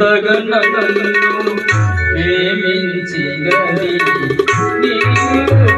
ఇంతగా నన్ను ప్రేమించినది నీవు.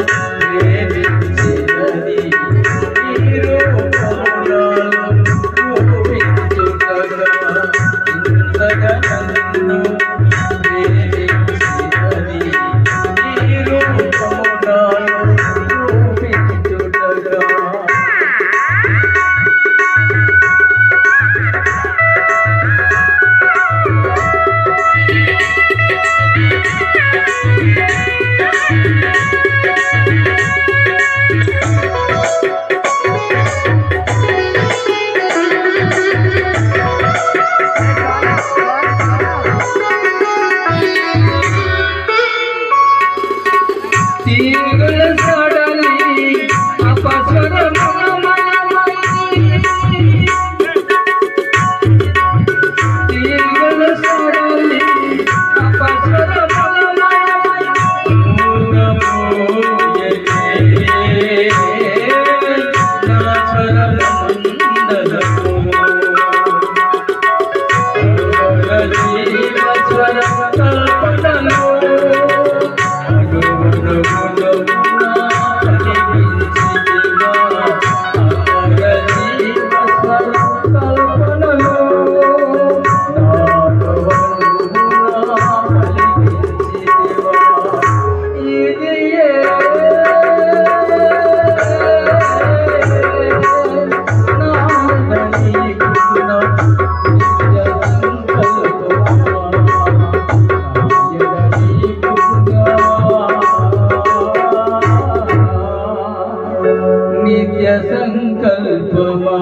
సంకల్పమా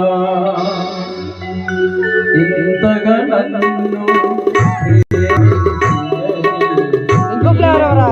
ఇంతగా నన్ను ఇంకో ఫ్లేవర్ ఎవరా